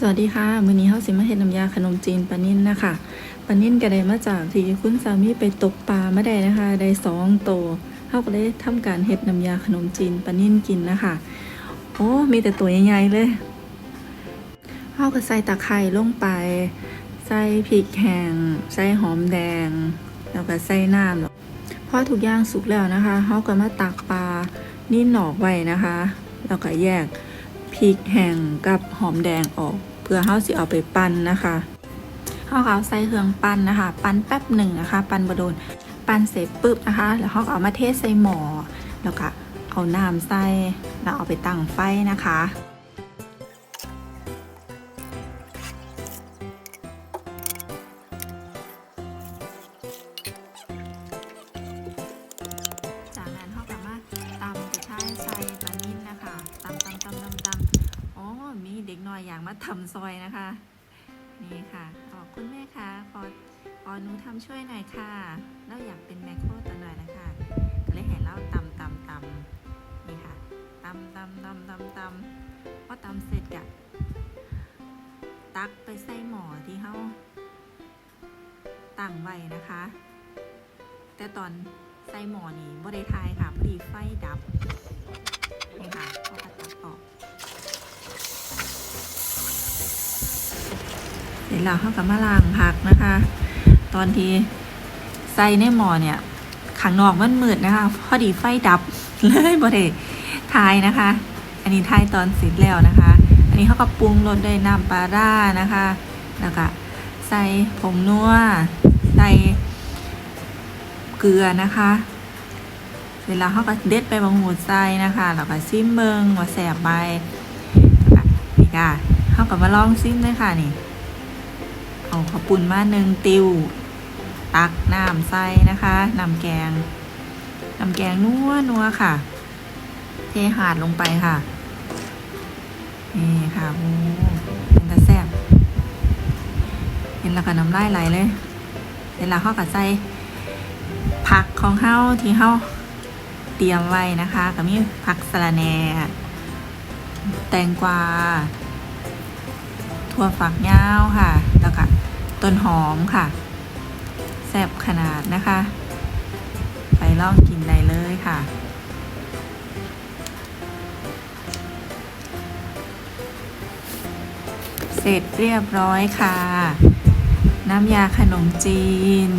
สวัสดีค่ะ มื้อนี้เฮาสิมาเฮ็ดน้ำยาขนมจีนปลานิ่นนะคะปลานิ่นก็ได้มาจากที่คุณสามีไปตกปลามาได้นะคะ ได้สองโตวเฮาก็เลยทำการเฮ็ดน้ำยาขนมจีนปลานิ่นกินนะคะโอ้มีแต่ตัวใหญ่ๆเลยเฮาก็ใส่ตะไคร้ลงไป ใส่พริกแห้งใส่หอมแดง แล้วก็ใส่น้ำพอทุกอย่างสุกแล้วนะคะเฮาก็มาตักปลานิ่นออกไว้นะคะ แล้วก็แยก พริกแห้งกับหอมแดงออก เพื่อเฮาสิเอาไปปั้นนะคะเฮาเอาใส่เครื่องปั้นนะคะ ปั้นแป๊บหนึ่งนะคะ ปั้นบโดนปั้นเสร็จปุ๊บนะคะ แล้วเฮาเอามาเทใส่หม้อแล้วก็เอาน้ำใส่แล้วเอาไปตั้งไฟนะคะ น้อยอยางมาทำซอยนะคะ นี่ค่ะ ขอบคุณแม่ค่ะขอขอหนูทำช่วยหน่อยค่ะเราอยากเป็นแมคโครตัวหน่อยนะคะก็เลยเห็นเราตำตำตำนี่ค่ะตำตำตำตำตำพอตำเสร็จกะตักไปใส่หม้อที่เขาตั้งไว้นะคะ แต่ตอนใส่หมอนี่บ่ได้ทายค่ะพอดีไฟดับนี่ค่ะ เสร็จแล้วเขาก็มาล้างผักนะคะ ตอนที่ใส่ในหม้อเนี่ยข้างนอกมันมืดนะคะ พอดีไฟดับเลยบ่ได้ทายนะคะ อันนี้ทายตอนเสร็จแล้วนะคะ อันนี้เขาก็ปรุงรสด้วยน้ำปลาร่านะคะแล้วก็ใส่ผงนัวใส่เกลือนะคะเวลาเขาก็เด็ดไปบางหูใส่นะคะแล้วก็ซิมเบิงว่าแสบไปนี่ค่ะเขาก็มาลองซิมเลยค่ะนี่ เอาข้าวปุ้นมาหนึ่งติว ตักน้ำใส่นะคะน้ำแกงน้ำแกงนัวนัวค่ะ เทหาดลงไปค่ะ นี่ค่ะโอ้เป็นตาแซ่บเห็นแล้วก็น้ำลายไหลเลยเห็นแล้วเขาก็ใส่ผักของเฮาที่เฮาเตรียมไว้นะคะ ก็มีผักสะระแหน่แตงกวา ถั่วฝักยาวค่ะ แล้วก็ต้นหอมค่ะ แซ่บขนาดนะคะ ไปลองกินได้เลยค่ะเสร็จเรียบร้อยค่ะ น้ำยาขนมจีน